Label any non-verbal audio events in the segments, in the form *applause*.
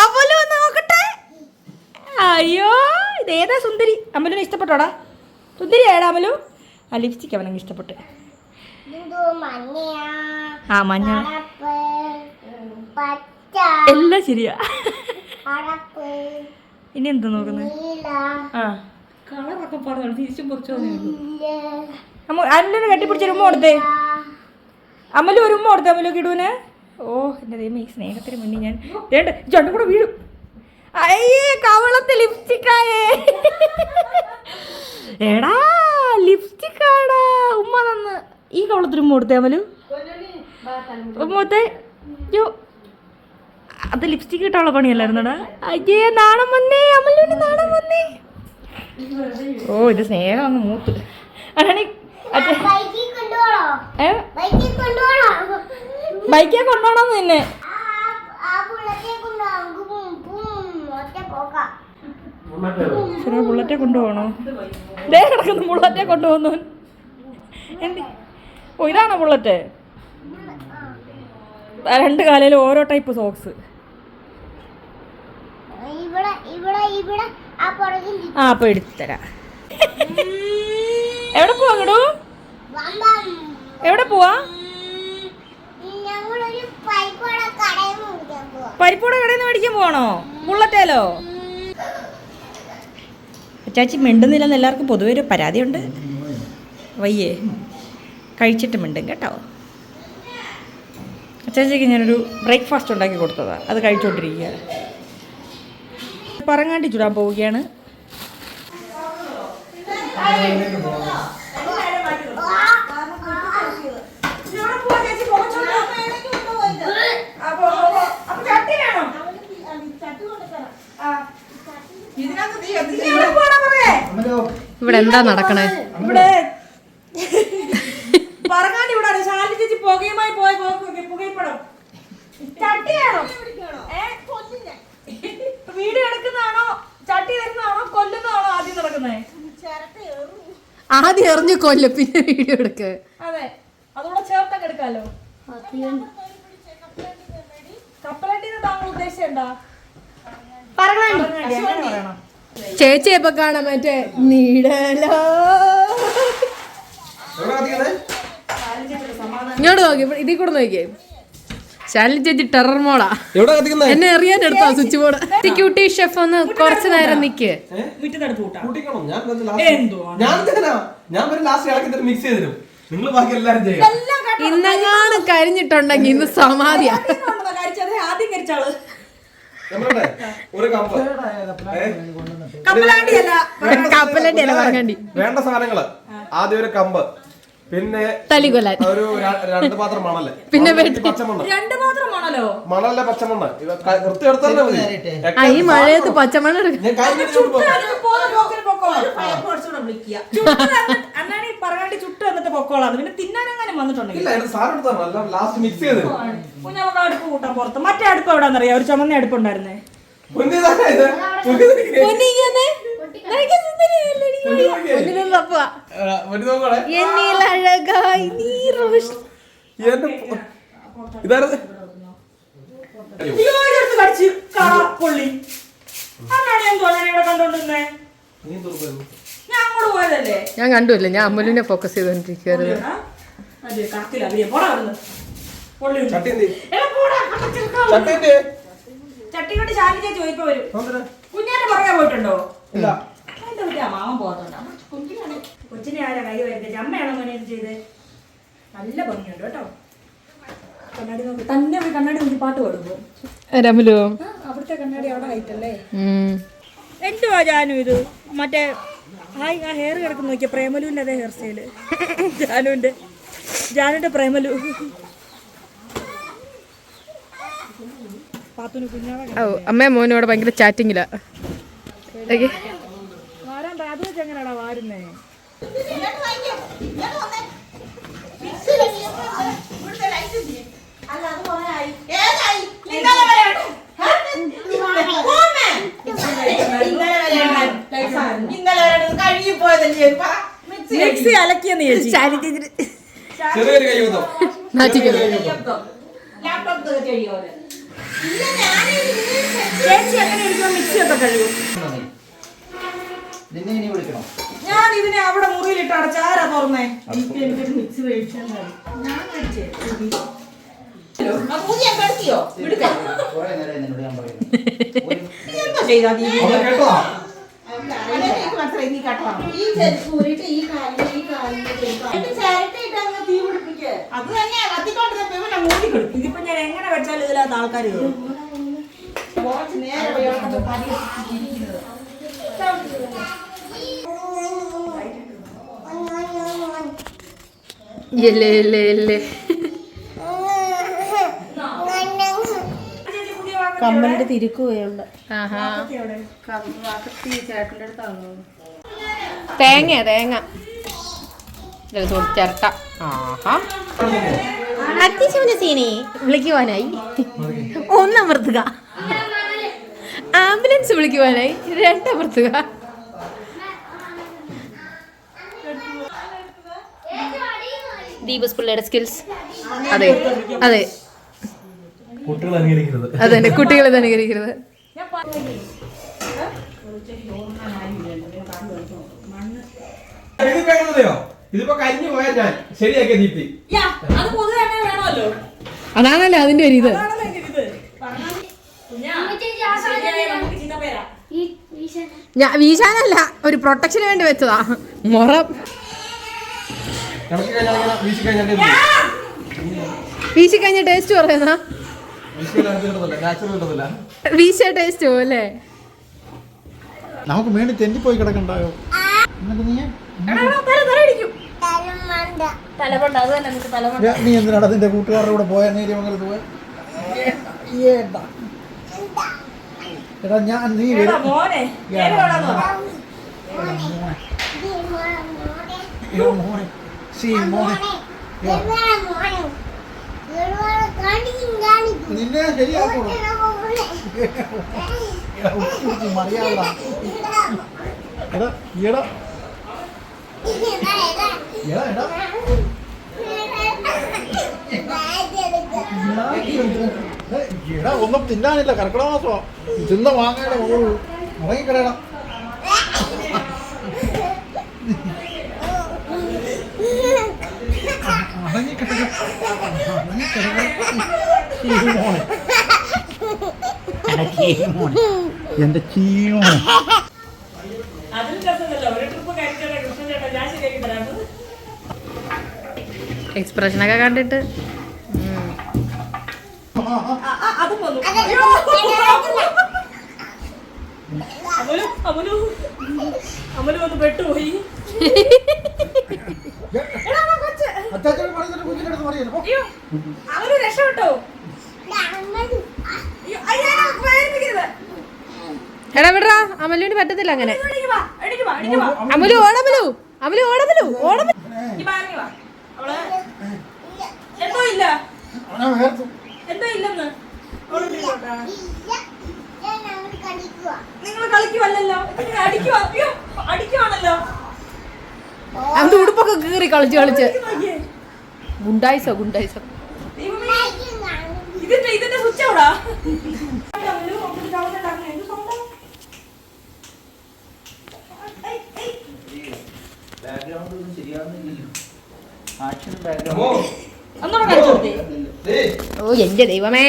അമലു നോക്കട്ടെ. അയ്യോ ഇതേതാ സുന്ദരി? അമലുനെ ഇഷ്ടപ്പെട്ടോടാ? സുന്ദരി ഏടാ അമലു. ആ ലിപ്സ്റ്റിക് അവനങ്ങ് ഇഷ്ടപ്പെട്ട്. ആ മഞ്ഞ. എല്ലാം ശരിയാ. ഇനി എന്താ നോക്കുന്നത് ആ. കളറൊക്കെ പറഞ്ഞു തിരിച്ചു പൊറിച്ചോ അമ്മ അമലുവിനെ കെട്ടിപ്പിടിച്ച ഒരു ഉമ്മ കൊടുത്തേ. അമലു ഒരു ഉമ്മ കൊടുത്തേ അമലു കിടുവിന് ഓ എന്റെ ദൈവം ഈ സ്നേഹത്തിന് മുന്നേ ഞാൻ രണ്ട് ജണ്ട് കൂടെ വീഴും. അയ്യേ കവളത്തെ ലിപ്സ്റ്റിക്കായേ. എടാ ലിപ്സ്റ്റിക് ആടാ ഉമ്മ തന്ന്. ഈ കവളത്തിന് ഉമ്മ കൊടുത്തേ അമലു? കൊടുത്തേ. യോ അത് ലിപ്സ്റ്റിക് ഇട്ടുള്ള പണിയല്ലായിരുന്നടാ അയ്യേ നാണം വന്നേ അമലുവിന് നാണം വന്നേ. ഓ ഇത് സ്നേഹം അങ്ങ് മൂത്ത്. അതാണ് ഏ? ബൈക്കേ കൊണ്ടുപോകണം നിന്നെ? ശരി ബുള്ളറ്റെ കൊണ്ടുപോകണോ? ദേ കിടക്കുന്നു ബുള്ളറ്റെ കൊണ്ടുപോകുന്നു. എന്ത്? ഓ ഇതാണോ ബുള്ളറ്റ്? രണ്ട് കാലയിൽ ഓരോ ടൈപ്പ് സോക്സ്. ആ അപ്പൊ എടുത്തരാ. എവിടെ പോവാ എവിടെ പോവാ ഞങ്ങളൊരു പൈപ്പോടെ കടയിൽ നിന്ന് കുടിക്കാൻ പോവാം പരിപ്പൂടെ കടയിൽ നിന്ന് മേടിക്കാൻ പോകണോ ബുള്ളറ്റേലോ ചാച്ചി മിണ്ടുന്നില്ലെന്ന് എല്ലാവർക്കും പൊതുവെ ഒരു പരാതിയുണ്ട്. വയ്യേ. കഴിച്ചിട്ട് മിണ്ടും കേട്ടോ. ചേച്ചിക്ക് ഞാനൊരു ബ്രേക്ക്ഫാസ്റ്റ് ഉണ്ടാക്കി കൊടുത്തതാ. അത് കഴിച്ചുകൊണ്ടിരിക്കുക പറങ്ങാണ്ടി ചുടാൻ പോവുകയാണ്. ഇവിടെ എന്താ നടക്കണേ? ഇവിടെ. പറങ്ങാണ്ട് ഇവിടെ ശാലി ചേച്ചി പുകയുമായി പോയ പോക്ക് പുകയപ്പടം. ചട്ടിയാണോ? വീട് ചട്ടി കൊല്ലുന്നതാണോ ആദ്യം ആദ്യം എറിഞ്ഞു കൊല്ലും പിന്നെ വീഡിയോ എടുക്ക്. അതെ. അതുകൂടെ ചേർത്തൊക്കെ എടുക്കാലോ. കപ്പലണ്ടി താങ്കൾ ഉദ്ദേശിച്ചത് എന്താ? പറങ്ങാണ്ടി. അങ്ങനെ പറയണം? ചേച്ചി ഇപ്പൊ കാണാൻ മറ്റേ നീടലോ. ഇങ്ങോട്ട് നോക്കി ഇതിൽ കൂടെ നോക്കിയേ. ശാലി ചേച്ചി ടെറർ മോളാ എന്നെ അറിയാൻ എടുത്താ സ്വിച്ച് ബോർഡ് ക്യൂട്ടി ഷെഫ് ഒന്ന് കുറച്ചു നേരം നിക്ക്. ഇന്നങ്ങാണ് കരിഞ്ഞിട്ടുണ്ടെങ്കി ഇന്ന് സമാധിയാ. ആദ്യം കരിച്ചാൾ. ഒരു കമ്പ്. കപ്പലണ്ടി അല്ല വേണ്ട സാധനങ്ങൾ. ആദ്യം ഒരു കമ്പ്. പിന്നെ തലികൊലാൻ ഒരു രണ്ട് പാത്രം മണൽ പിന്നെ മണൽ പച്ചമണ്ണ്. രണ്ട് മാത്രമാണല്ലോ മണല്ല പച്ചമണ്ണ. വൃത്തി മതി. ആ ഈ മഴയത്ത് പച്ചമണ്ണ ചുട്ട് വന്നിട്ട് *laughs* പിന്നെ വന്നിട്ടുണ്ടെങ്കിൽ. ലാസ്റ്റ് മിക്സ് ചെയ്ത്. നമുക്ക് അടുപ്പ് കൂട്ടാൻ പുറത്ത്. മറ്റേ അടുപ്പ് എവിടാന്നറിയാം? ഒരു ചുമന്ന അടുപ്പുണ്ടായിരുന്നേ. ഞാൻ കണ്ടുവല്ലേ ഞാൻ കണ്ടുമില്ല അമ്മലിനെ ഫോക്കസ് ചെയ്തോണ്ടിരിക്കുവായിരുന്നു. ചട്ടി കൊണ്ട് ചേച്ചി വരും? കുഞ്ഞാന്റെ പറയാൻ പോയിട്ടുണ്ടോ? ഇല്ല അമ്മ കുഞ്ഞിനാണ്. കൊച്ചിനെ ആരാ കൈ വരുന്നത് അമ്മയാണോ മോനെ ഇത് ചെയ്ത്? നല്ല ഭംഗിയുണ്ട് കേട്ടോ. കണ്ണാടി നോക്കി. തന്നെ ഒരു കണ്ണാടി നോക്കി പാട്ട് പാടുമ്പോ. രമലു. ആ, അവിടുത്തെ കണ്ണാടി അവിടെ ആയിട്ടല്ലേ എന്തുവാ ജാനു ഇത്? മറ്റേ ഹായ് ആ ഹെയർ കിടക്കുന്ന നോക്കിയ പ്രേമലുവിന്റെ അതേ ഹെയർ സ്റ്റൈൽ ജാനുവിന്റെ ജാനുവിന്റെ പ്രേമലു. പാത്തുന് കുഞ്ഞാവ ഓ അമ്മയും മോനും ഇവിടെ ഭയങ്കര ചാറ്റിങ്ങില്ല മിക്സി അലക്കിയെന്ന് ചേച്ചി. ചെറിയൊരു കൈ കഴിയോര് ചേച്ചി എങ്ങനെ മിക്സി ഒക്കെ കഴുകും? നിന്നെ ഇനി വിളിക്കണം? ഞാൻ ഇതിനെ അവിടെ മുറിയിലിട്ട് അടച്ചാരാ തുറന്നേ? എനിക്ക് എനിക്കൊരു മിക്സി മേടിച്ചാൽ ഞാൻ മേടിച്ചേ പുതിയ കിടത്തിയോ കുറെ നേരം നിന്നോട് ഞാൻ പറയുന്നു. എന്താ ചെയ്താ നീ അവളെ കേട്ടതാ എനിക്ക് മനസ്സിലായി നീ കേട്ടതാണ് ഈ ചെരുപ്പ് ഊരിയിട്ട് ഈ കാലിന് ഈ കാലിന് ചെരുപ്പ്. ചിരട്ടയിട്ട് അങ്ങ് തീ പിടിപ്പിക്കുക അത് തന്നെ കത്തിക്കോട്ട് ഇവനെ മൂടി കൊടുക്കും. ഇതിപ്പോ ഞാൻ എങ്ങനെ വെച്ചാലും ഇതിനകത്ത് ആൾക്കാർ കുറച്ച് നേരം ഇയാളൊക്കെ പണിയെടുത്തിരിക്കുന്നത്. ഇല്ലേ ഇല്ലേ ചേച്ചി പുതിയ വാക്ക് കമ്മലിന്റെ തിരുക്കുകയുണ്ട് തേങ്ങ. തേങ്ങ ചിരട്ട. ആഹാ. അത്യാവശ്യം സീനി. വിളിക്കുവാനായി. ഒന്നമർത്തുക. ആംബുലൻസ് വിളിക്കുവാനായി. രണ്ടമർത്തുക. ദീപസ് പിള്ളയുടെ സ്കിൽസ് അതെ അതെ. അതെ കുട്ടികളെ അനുകരിക്കരുത്. ഇതിപ്പോ കരിഞ്ഞു പോയാൽ ഞാൻ. ശരിയാക്കിയ ദീപ്തി. അതാണല്ലോ അതിന്റെ ഒരു ഇത്. ഞാൻ വീശാനല്ല ഒരു പ്രൊട്ടക്ഷന് വേണ്ടി വെച്ചതാ. മുറം. വീശി കഴിഞ്ഞ ടേസ്റ്റ് പറയുന്ന വീശിയ ടേസ്റ്റ് പോലെ നമുക്ക് വേണ്ടി തെന്നിപ്പോയി കിടക്കണ്ടായോ? നീ? എന്തിനാണ് അതിന്റെ കൂട്ടുകാരുടെ കൂടെ പോയ? നേരിയമംഗലത്ത് പോയ? എടാ ഞാൻ നീ മോനെ. ഇയ്യോ, മോനെ നിന്നെ ശരിയാക്കണം മറിയാവില്ല എടാ എടാ എടാ. *laughs* എടാ എടാ. ഒന്നും തിന്നാനില്ല. കർക്കിടക മാസമാ തിന്ന വാങ്ങാനേ ഉള്ളൂ. ഇറങ്ങിക്കടയടാ ഇറങ്ങിക്കിടക മോനെ എടാ, ചീമോനെ. എന്റെ ചീമോനെ അതിലും രസമല്ലോ ഒരു ട്രിപ്പ് കഴിച്ചോട്ടെ കൃഷ്ണൻ ചേട്ടാ ഞാൻ ശരിയാക്കി ചീമോ എക്സ്പ്രഷനൊക്കെ കണ്ടിട്ട്. അമലു അമലു അമലു ഒന്ന് പെട്ടുപോയി *laughs* എടാ, ആ കൊച്ച്. അച്ചാച്ചൻ രക്ഷപ്പെട്ടോ? എടാ വിടറാ. അമലുവിന് പറ്റത്തില്ല അങ്ങനെ. അമലു ഓടമലു അമലു ഓടമലു ഓടമലു അത് എന്തോ ഇല്ല. എന്തോ ഇല്ലെന്ന്. നിങ്ങൾ കളിക്കുവല്ലോ അടിക്കുവാണല്ലോ. അവന്റെ ഉടുപ്പൊക്കെ കീറി കളിച്ച് കളിച്ച്. ഗുണ്ടായിസോ ഗുണ്ടായിസോ. ദൈവമേ, ഇതിന്റെ ഇതിന്റെ സ്വിച്ച് എവിടാ? അമലു, അമലു sound ഉണ്ടാക്കണേ. എന്ത് sound ആ? ഏയ്, ഏയ്. ബാക്ക്ഗ്രൗണ്ട് ഒന്നും ശരിയാവുന്നില്ലല്ലോ ആക്ഷൻ അമ്മോ, ബാക്ക്ഗ്രൗണ്ട് ഒന്നുകൂടെ കാണിച്ചു കൊടുത്തേ. ദേ, ഓ എന്റെ ദൈവമേ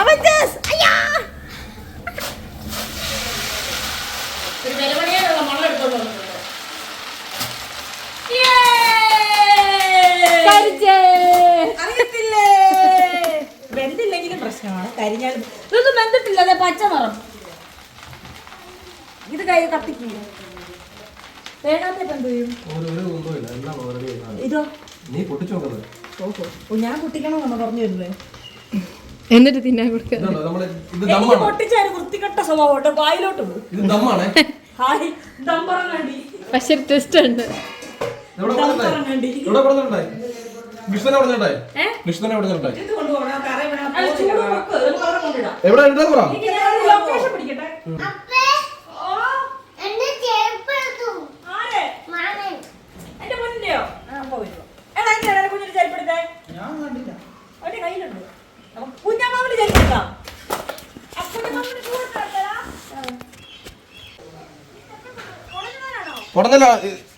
അവഞ്ചേഴ്സ് അയ്യാ ഒരു വിലപണിയാനുള്ള മണം എടുത്തോണ്ട് വന്നിട്ടുണ്ട്. Yay! കരിച്ചേ അറിയത്തില്ലേ വെന്തില്ലെങ്കിലും പ്രശ്നമാണ്. കരിഞ്ഞാൽ ഇതൊന്നും വെന്തിട്ടില്ല അതെ പച്ച നിറം. ഇത് കൈ കത്തിക്കില്ല. എന്ത് ചെയ്യും. ഇതോ? നീ ഓഹോ. ഓ ഞാൻ കുട്ടിക്കണമെന്ന് പറഞ്ഞു തരുന്നത് എന്നിട്ട് തിന്നാൻ പൊട്ടിച്ചാൽ വൃത്തികെട്ട സ്വഭാവം വായിലോട്ട് പോകും പക്ഷെ ടെസ്റ്റ് ഉണ്ട്. എവിടെ വിഷ്ണു എവിടെ നിന്നുണ്ടായി? എവിടെ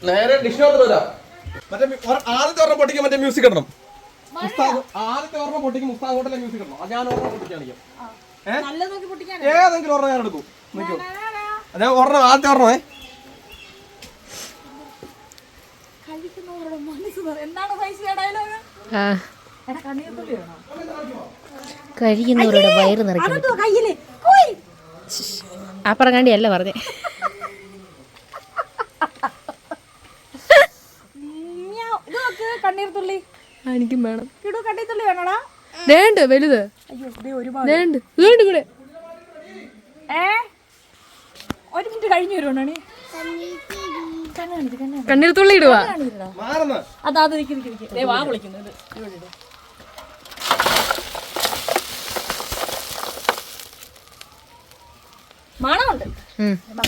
നേരെ ഡിഷ് മാത്രമല്ല മറ്റേ ആദ്യത്തെ ഓർമ്മ പൊട്ടിക്കും മറ്റേ മ്യൂസിക് ഇടണം. ആദ്യത്തെ ഓർമ്മ പൊട്ടിക്കും മുസ്താദ് ഹോട്ടലിലെ മ്യൂസിക് ഇടണം. അത് ഞാൻ ഓർമ്മ പൊട്ടിക്കാണിക്കാം ഏതെങ്കിലും ഓർമ്മ ഞാൻ എടുക്കും. അതെ ഓർമ്മ ആദ്യത്തെ ഓർമ്മ കഴിക്കുന്നവരുടെ വയറ് നിറയ്ക്കും അതെന്തോ കയ്യിൽ. പോയി. ആ പറങ്ങാണ്ടിയല്ല പറഞ്ഞേ. *laughs* ഇത് തുള്ളി. കണ്ണീർത്തുള്ളി എനിക്കും വേണം. ഇടൂ കണ്ണീർത്തുള്ളി വേണോടാ. വേണ്ട വലുത്. അയ്യോ ദേ ഒരുപാട്. വേണ്ട വേണ്ട ഇവിടെ. ഏ? ഒരു മിനിറ്റ് കഴിഞ്ഞു വരുവാണോ കണ്ണ് കണ്ണീർ തുള്ളി അതാ അത് വാ വിളിക്കുന്നത്. മണമുണ്ട്.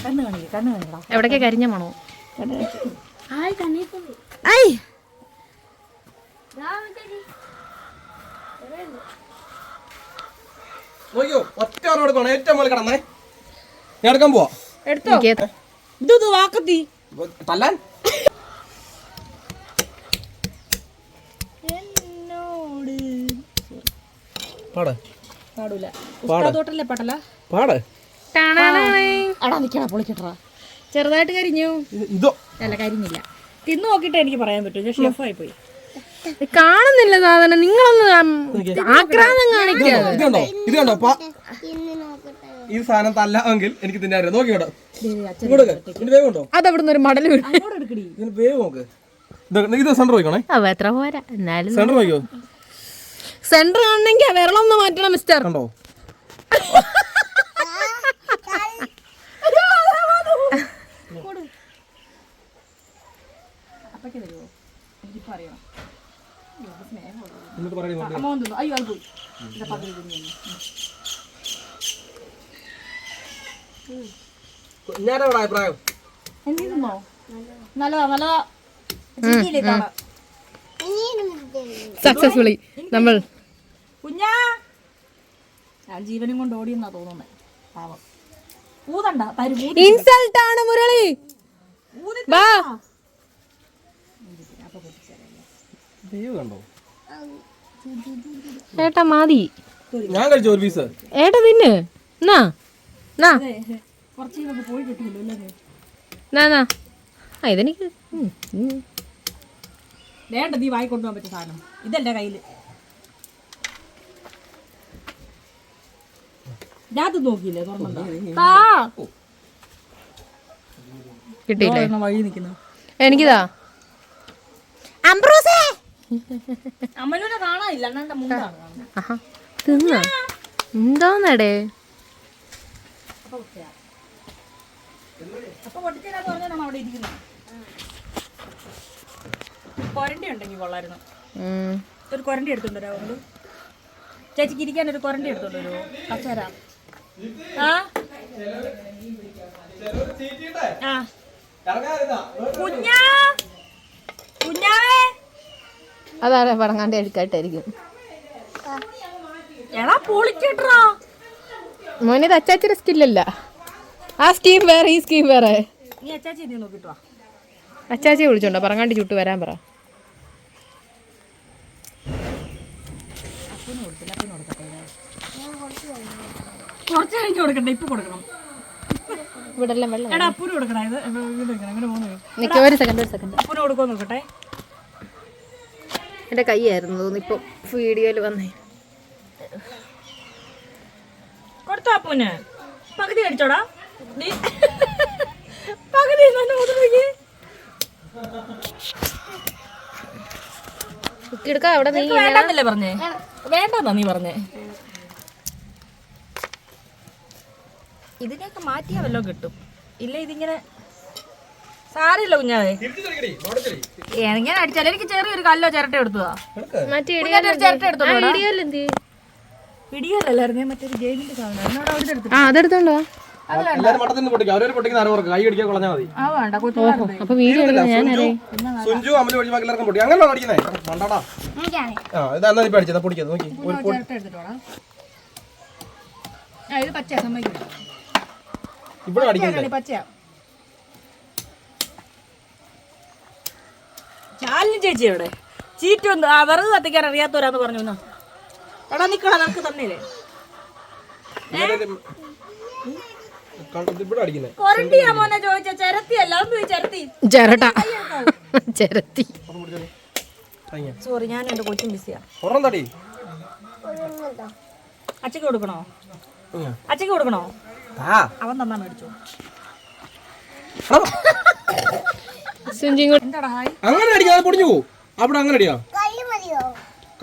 കണ്ണ് കാണിക്കുക കണ്ണ് എവിടൊക്കെ കരിഞ്ഞ മണോ? ആയി കണ്ണീർ തുള്ളി. ആയി ഐ! നോക്കിയോ ഒറ്റ ഓർമ്മ എടുക്കണം ഏറ്റവും മുകളിൽ കിടന്നേ. ഞാൻ എടുക്കാൻ പോവാ. എടുത്തോ? ഇത് വാക്കത്തി. തല്ലാൻ. എന്നോട് പാട്. പാടൂല. ഉസ്താദോട്ടല്ലേ പാട്. അടാ നിക്കടാ പൊളിക്കട്ടാ ചെറുതായിട്ട് കരിഞ്ഞു. ഇത് ഇതോ. അല്ല കരിഞ്ഞില്ല. തിന്നു നോക്കിയിട്ട് എനിക്ക് പറയാൻ പറ്റും. ഞാൻ ഷെഫായി പോയി. കാണുന്നില്ല സാധനം. നിങ്ങളൊന്ന് ആക്രാന്തം കാണിക്കാതെ ഇത് കണ്ടോ ഇത് കണ്ടോ പാ ഇന്ന് നോക്കട്ടെ. ഈ സാധനം തല്ലാമെങ്കിൽ എനിക്ക് തിന്നാൻ നോക്കി ഇങ്ങോട്ട് ഇതിന് വേവ് ഉണ്ടോ അതവിടുന്ന് ഒരു മടൽ ഇതിന് വേവ് നോക്ക്. ഇത് ഇത് സെന്റർ നോക്കണേ അവ എത്ര പോരാ? എന്നാലും സെന്റർ നോക്കിയോ സെന്റർ കാണണമെങ്കിൽ വിരളം ഒന്ന് മാറ്റണം മിസ്റ്റർ കണ്ടോ? അപ്പൊക്കെ തരുമോ എനിക്കിപ്പോ അറിയണം അയ്യോ അത് പോയി. അഭിപ്രായം എന്ത് നല്ലതാ നല്ലതാ. സക്സസ്ഫുള്ളി നമ്മൾ കുഞ്ഞാ. ഞാൻ ജീവനും കൊണ്ട് ഓടിയെന്നാ തോന്നുന്നത് പാവം. ഊതണ്ട തരും ഇൻസൾട്ട് ആണ് മുരളി. വാ വേവ് കണ്ടോ? ഏട്ടാ മാതി. ഞാൻ കഴിച്ചു ഒരു പീസ് ഏട്ടാ തിന്ന്. നാ. നാ. നാ നാ. ആ ഇതെനിക്ക്. വേണ്ട നീ വായി കൊണ്ടുപോകാൻ പറ്റിയ സാധനം. ഇതെന്റെ ഞാൻ ഇത് നോക്കിയില്ലേ കിട്ടിയില്ലേ? വഴി നിൽക്കുന്നു. എനിക്കിതാ. അംബ്രോസേ അമ്മലൂനെ കാണാനില്ല. അണ്ണാന്റെ മുണ്ടാണ് ആഹാ. തിന്ന? എന്തോന്നടേ? കൊരണ്ടി ഉണ്ടെങ്കിൽ കൊള്ളായിരുന്നു. ഒരു കൊരണ്ടി എടുത്തോണ്ട് വരാമോ ചേച്ചിക്ക് ഇരിക്കാൻ ഒരു കൊരണ്ടി എടുത്തോണ്ട് വരുമോ ആ? കുഞ്ഞാ! അതാരെ പടങ്ങാണ്ട് പൊളിക്കട്ടാ മോനെ ഇത് അച്ചാച്ചിയുടെ സ്കില്ലല്ല ആ സ്കീം വേറെ ഈ സ്കീം വേറെ. അച്ചാച്ചിയെ വിളിച്ചോണ്ടോ പറങ്ങാണ്ടി ചുട്ട് വരാൻ പറ. കുറച്ച് കഴിഞ്ഞ് കൊടുക്കണ്ട ഇപ്പൊ കൊടുക്കണം. ഇവിടെ എല്ലാം വെള്ളം അപ്പൂന് കൊടുക്കണം ഇത് നിൽക്കുക ഒരു സെക്കൻഡ് ഒരു സെക്കൻഡ് അപ്പൂന് കൊടുക്കാൻ നോക്കട്ടെ. എന്റെ കൈയായിരുന്നു തോന്നുന്നു. ഇപ്പം വീഡിയോയിൽ വന്നേ. കൊടുത്തോ അപ്പൂന് പകുതി അടിച്ചോടാ *laughs* പകുതി അവിടെ നീ വേണ്ടെന്നല്ലേ പറഞ്ഞേ? വേണ്ടെന്നാ നീ പറഞ്ഞേ? ഇതിനെയൊക്കെ മാറ്റിയാ വല്ലതും കിട്ടും. ഇല്ല ഇതിങ്ങനെ സാരില്ല കുഞ്ഞാവേ എങ്ങനെ അടിച്ചാലും എനിക്ക് ചെറിയൊരു കല്ലോ ചിരട്ട എടുത്തതാ. മറ്റേ ചിരട്ട മറ്റൊരു സാധനം. എടുത്തു ആ അതെടുത്തോണ്ടോ അപ്പൊ വീഡിയോ സുഞ്ചു ബാക്കി എല്ലാവർക്കും പൊട്ടി. അങ്ങനെയാണോ അടിക്കുന്നേ? മണ്ടാടാ ആ ഇത് ഇപ്പൊ അടിച്ചത് പൊടിക്കത് നോക്കി. പൊടി ചേച്ചി അവിടെ ചീറ്റ ആ വിറക് കത്തിക്കാൻ അറിയാത്തവരാന്ന് പറഞ്ഞു എന്നാ. എടാ നിക്കടാ നിനക്ക് തന്നില്ലേ കൊരണ്ടിയാ മോനെ ചോദിച്ച ചിരത്തിയല്ല അത് ചിരത്തി. ചിരട്ട. ചിരത്തി. സോറി ഞാൻ എന്റെ കൊച്ചും ബിസിയാ അച്ഛക്ക് കൊടുക്കണോ? അച്ഛക്ക് കൊടുക്കണോ? ആ. അവൻ തന്നാ മേടിച്ചു. അങ്ങനെ അടിക്കാതെ പൊടിഞ്ഞു പോകും അവിടെ അങ്ങനെ അടിയാ? കല്ല് മതിയോ?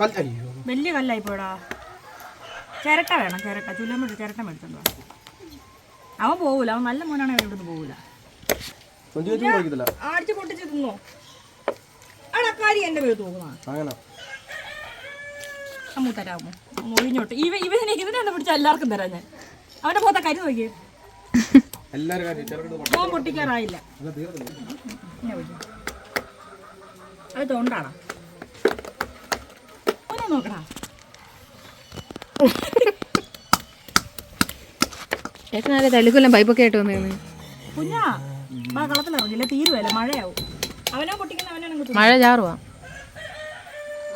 കൽ- അയ്യോ. വലിയ കല്ലായി പോടാ ചിരട്ട വേണം ചിരട്ട. ചുല്ലമ്മ ചിരട്ട മേടിച്ചോണ്ട് അവൻ പോകൂല അവൻ നല്ല മോനാണെങ്കിൽ ഇവിടുന്ന് പോകൂല അടിച്ചു പൊട്ടിച്ച് തിന്നോ. അടക്കാരി എന്റെ പേര് തോന്നുന്നു അങ്ങനെ. അമ്മു തരാമോ ഒഴിഞ്ഞോട്ട്. ഇവ ഇവനെ ഇവനെ പിടിച്ച എല്ലാവർക്കും തരാം ഞാൻ. അവന്റെ പോത്ത കരി നോക്കിയേ. മോൻ പൊട്ടിക്കാറായില്ല. അത് തൊണ്ടാണോ ഓനെ നോക്കടാ. ഏട്ടനാരെ തല്ലിക്കൊല്ലം പൈപ്പൊക്കെ ആയിട്ട് വന്നേന്ന്? കുഞ്ഞാ ആ കളത്തിലിറങ്ങില്ല തീരുവല്ല മഴയാവും. അവനാ പൊട്ടിക്കുന്ന അവനാണ് കുത്തുന്നത്. മഴ ചാറുവാ.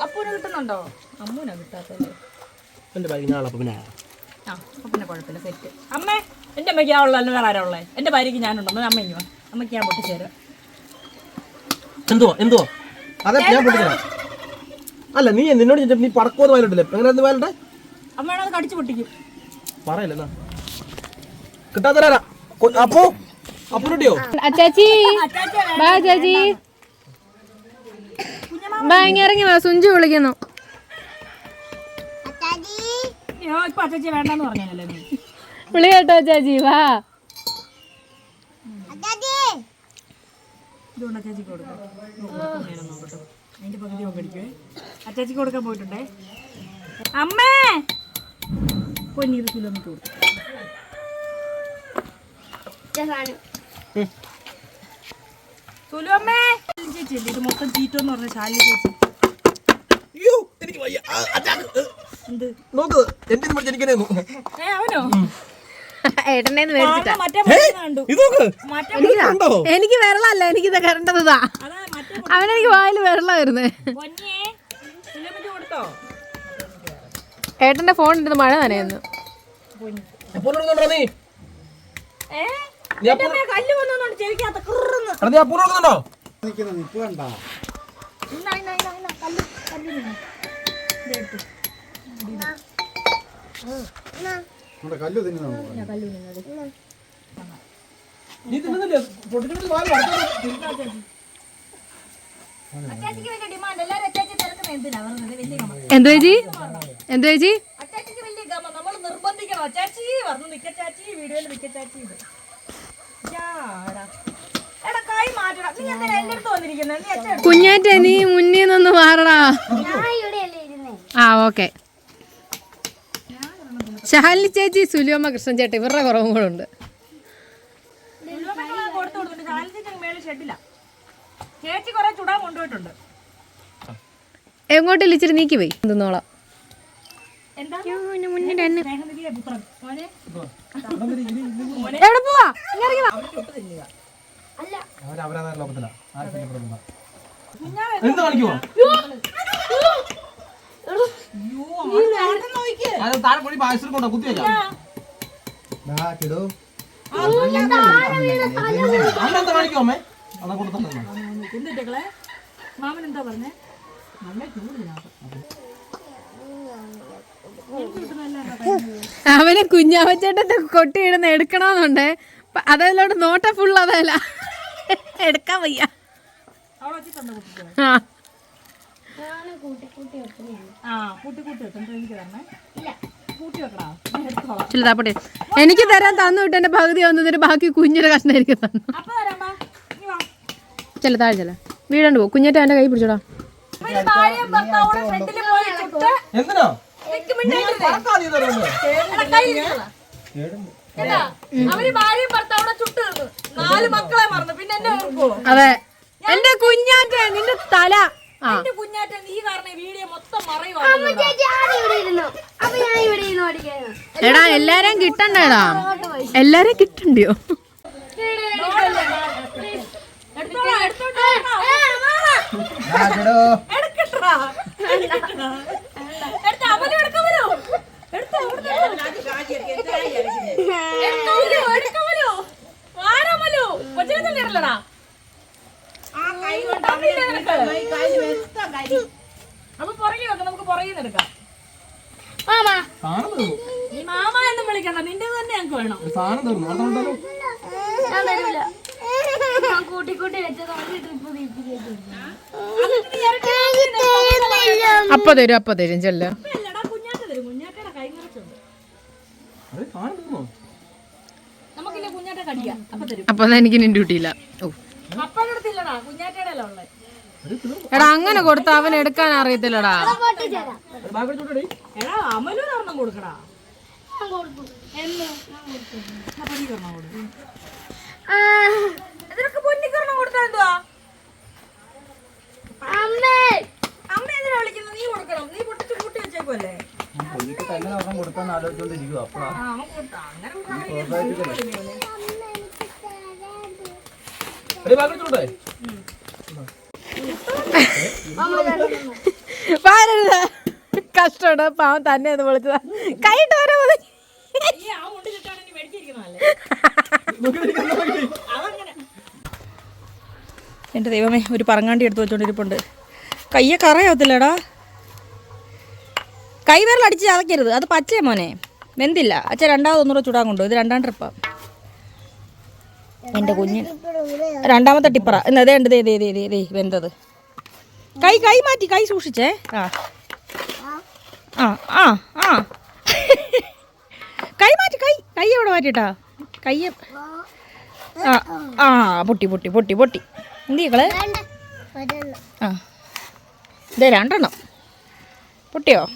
അപ്പൂനെ കിട്ടുന്നുണ്ടോ? അമ്മൂനാ കിട്ടാത്തല്ലേ? എന്റെ ബാഗ് ഞാൻ അപ്പം പിന്നെ ആ അപ്പൊ പിന്നെ കുഴപ്പമില്ല സെറ്റ് അമ്മേ എന്റെ അമ്മയ്ക്ക് ആ ഉള്ള വേറെ ആരാ ഉള്ളത് എന്റെ ഭാര്യയ്ക്ക് ഞാനുണ്ടോ എന്നാൽ അമ്മ ഇങ്ങോ അമ്മയ്ക്ക് ഞാൻ പൊട്ടിച്ചേരാം. എന്തോ എന്തോ അതെ ഞാൻ പൊട്ടിക്കണം അല്ല നീ നിന്നോട് ചോദിച്ചപ്പോ നീ പടക്കോന്ന് വയലിട്ടില്ലേ എങ്ങനെ എന്ത് വയലിട്ടെ അമ്മയാണ് അത് കടിച്ചു പൊട്ടിക്കും. പറയല്ലേ കിട്ടാത്തരാ അപ്പോ? അപ്പുനോട്ടിയോ അച്ചാച്ചി. ബാ ചാച്ചി ബാ ഇറങ്ങി വാ സുഞ്ചു വിളിക്കുന്നു. ഇപ്പൊ അച്ഛച്ചി വേണ്ടെന്ന് പറഞ്ഞല്ലേ വിളി കേട്ടോ ചാച്ചി വാ. ഇതുകൊണ്ട് അച്ചാച്ചിക്ക് കൊടുക്കാം. നോക്കട്ടെ അതിന്റെ പകുതി ഒക്കെ അടിക്കുവേ അച്ചാച്ചിക്ക് കൊടുക്കാൻ പോയിട്ടുണ്ടേ? അമ്മേ! പൊന്നീത് കിലോമീറ്റർ കൊടുത്തു സാധനം സുലു അമ്മേ! ചേച്ചി ഇത് മൊത്തം ചീറ്റോ എന്ന് പറഞ്ഞ ശാലി ചേച്ചി അയ്യോ എനിക്ക് വയ്യ. നോക്ക് എന്റെ എനിക്കനെ അവനോ? ഏട്ടനെ ആ, മറ്റേ പൊട്ടിക്കുന്ന കണ്ടു. ഇത് നോക്ക്. മറ്റേ കണ്ടോ? എനിക്ക് വെള്ളമല്ല എനിക്ക് ഇത് കരണ്ടതാ അവനെനിക്ക് വായിൽ വരുന്നേ. കൊടുത്തോ? ഏട്ടന്റെ ഫോൺ എടുത്ത് മഴ നനയുന്നു. കല്ല് വന്നോണ്ട് യാടാ. എടാ കൈ മാറ്റടാ നീ കുഞ്ഞാറ്റ നീ മുന്നിൽ നിന്ന് മാറടാ ഞാൻ ഇവിടെയല്ലേ ഇരുന്നേ. ആ ഓക്കെ. ഷാലിനി ചേച്ചി സുലിയമ്മ കൃഷ്ണൻ ചേട്ടൻ ഇവരുടെ കുറവും കൂടെ ഉണ്ട്. എങ്ങോട്ട് ഇച്ചിരി നീക്കി പോയി? തിന്നോളാം. എവിടെ പോവാ. അവരവരാ മാമൻ എന്താ പറഞ്ഞേ? അവനെ കുഞ്ഞാവച്ചേട്ടത്തെ കൊട്ടിയിടുന്ന എടുക്കണമെന്നുണ്ട് അതതിലോട്ട് നോട്ട ഫുൾ അതല്ല. എടുക്കാൻ വയ്യ. ആ ഞാൻ കൂട്ടി കൂട്ടി വെക്കുന്നതാണ് ആ കൂട്ടി കൂട്ടി വെക്കും. എനിക്ക് തരണേ? ഇല്ല. കൂട്ടി വെക്കടാ. എടുത്തോളാം എനിക്ക് തരാൻ തന്നു വിട്ട് എന്റെ പകുതി വന്നതിന് ബാക്കി കുഞ്ഞിന്റെ കഷ്ണം എനിക്ക് തന്നു. അപ്പൊ തരാമ്പാ നീ വാ. ചില താഴെ ചില വീടണ്ട് പോ. കുഞ്ഞേറ്റ എന്റെ കൈ പിടിച്ചോടാ. അതെ. എന്റെ കുഞ്ഞാറ്റ നിന്റെ തല. എന്റെ കുഞ്ഞാറ്റ നീ കാരണം വീഡിയോ മൊത്തം എടാ എല്ലാരെയും കിട്ടണ്ടേടാ. എല്ലാരെയും കിട്ടണ്ടോ എടുത്തോളാം എടുത്തോണ്ട് വരണോ? എടുക്കട്ടാ എടുത്ത അമലു എടുക്കമലോ എടുത്തോ എടുക്കമലോ എടുക്കമലോ ആരാമലോ കൊച്ചിനെ തന്നെ ഇടലടാ അപ്പൊ പുറകെ വെക്കാം നമുക്ക് പുറകെ നിന്ന് എടുക്കാം. മാമാ. നീ മാമ എന്ന് വിളിക്കണ്ട നിന്റെ തന്നെ ഞങ്ങൾക്ക് വേണം. ഒരു സാധനം തീർന്നു അടുത്ത ഉണ്ടല്ലോ ഞാൻ തരൂല. ഞാൻ കൂട്ടി കൂട്ടി വെച്ചത് ട്രിപ്പ് അപ്പൊ തരും അപ്പൊ തരും ചെല്ല. അല്ലടാ കുഞ്ഞാറ്റ തരും. കുഞ്ഞാറ്റയുടെ കൈ നിറച്ചുണ്ട്. അതെ സാധനം തീർന്നോ നമുക്കില്ല കുഞ്ഞാറ്റ കടിക്കാം. അപ്പൊ തരും. അപ്പൊ എനിക്ക് ഡ്യൂട്ടിയില്ല ഓ. എടാ അങ്ങനെ കൊടുത്ത അവൻ എടുക്കാൻ അറിയത്തില്ലടാ. പൊട്ടിച്ചേരാം ഒരു ബാഗ് എടുത്തോട്ടെ എടാ അമലു ഒരെണ്ണം കൊടുക്കടാ. ഞാൻ കൊടുക്കും. എന്ന്? പൊന്നിക്കൊരെണ്ണം കൊടുക്കും. ആ, ഇതിനൊക്കെ പൊന്നിക്കൊരെണ്ണം കൊടുത്താ എന്തുവാ? അമ്മേ. അമ്മ എന്തിനാ വിളിക്കുന്നത്? നീ കൊടുക്കണം? നീ പൊട്ടിച്ച് കൂട്ടി വെച്ചേക്കുമല്ലേ എങ്ങനെ ഒരെണ്ണം കൊടുക്കാന്ന് ആലോചിച്ചോണ്ടിരിക്കുക അപ്പഴാ ആ അമ്മ കൊടുത്താ അങ്ങനെ കൊടുത്താ ഒരു ബാഗ് എടുത്തോട്ടെ പാരരുത്. കഷ്ടമാണ്. പാവം തന്നെ ഒന്ന് വിളിച്ചതാ. കൈയിട്ട് വരാ മതി എന്റെ ദൈവമേ ഒരു പറങ്ങാണ്ടി എടുത്ത് വെച്ചോണ്ടിരിപ്പുണ്ട്. കയ്യെ കറയാവത്തില്ലടാ. കൈവിരൽ അടിച്ച് ചതക്കരുത് അത് പച്ചയ മോനെ. വെന്തില്ല. അച്ഛൻ രണ്ടാമത് ഒന്നുകൂടെ ചൂടാൻ കൊണ്ടു ഇത് രണ്ടാം ട്രിപ്പാ എന്റെ കുഞ്ഞ്. രണ്ടാമത്തെ ടിപ്പറ. എന്നതേ ഉണ്ട് ദേ ദേ ദേ ദേ ദേ വെന്തത്. കൈ കൈ മാറ്റി കൈ സൂക്ഷിച്ചേ. ആ. ആ ആ കൈ മാറ്റി കൈ. കൈ എവിടെ മാറ്റിട്ടാ കൈ ആ ആ പൊട്ടി പൊട്ടി പൊട്ടി പൊട്ടി. എന്ത് ഒരെണ്ണം. ആ. ഇതേ രണ്ടെണ്ണം. പൊട്ടിയോ?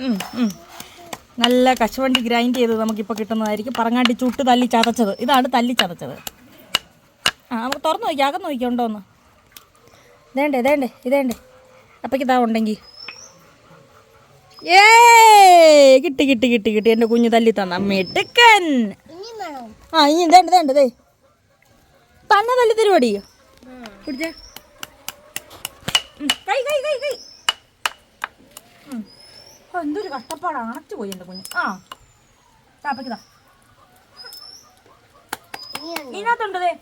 ഉം, ഉം. നല്ല കശുവണ്ടി ഗ്രൈൻഡ് ചെയ്ത് നമുക്കിപ്പോൾ കിട്ടുന്നതായിരിക്കും. പറങ്ങാണ്ടി ചുട്ട് തല്ലി ചതച്ചത്. ഇതാണ് തല്ലി ചതച്ചത്. ആ നമുക്ക് തുറന്ന് നോക്കി അകം നോക്കിയുണ്ടോ ഒന്ന് ഇതേണ്ടേ ഇതേണ്ടേ ഇതേണ്ടേ. അപ്പയ്ക്ക് ഇതാ ഉണ്ടെങ്കിൽ ഏ കിട്ടി കിട്ടി കിട്ടി കിട്ടി. എന്റെ കുഞ്ഞ് തല്ലി തന്ന മിടുക്കൻ. ആ ഇനി ഇതേണ്ട ഇതേണ്ട ഇതേ. തന്നെ തല്ലി തരുവാടി പിടിച്ചേ. കൈ കൈ കൈ കൈ. ഓ, എന്തൊരു കഷ്ടപ്പാടാണ് അണച്ചു പോയി എന്റെ കുഞ്ഞ്. ആ. അപ്പയ്ക്കിതാ ഇനി ദേ?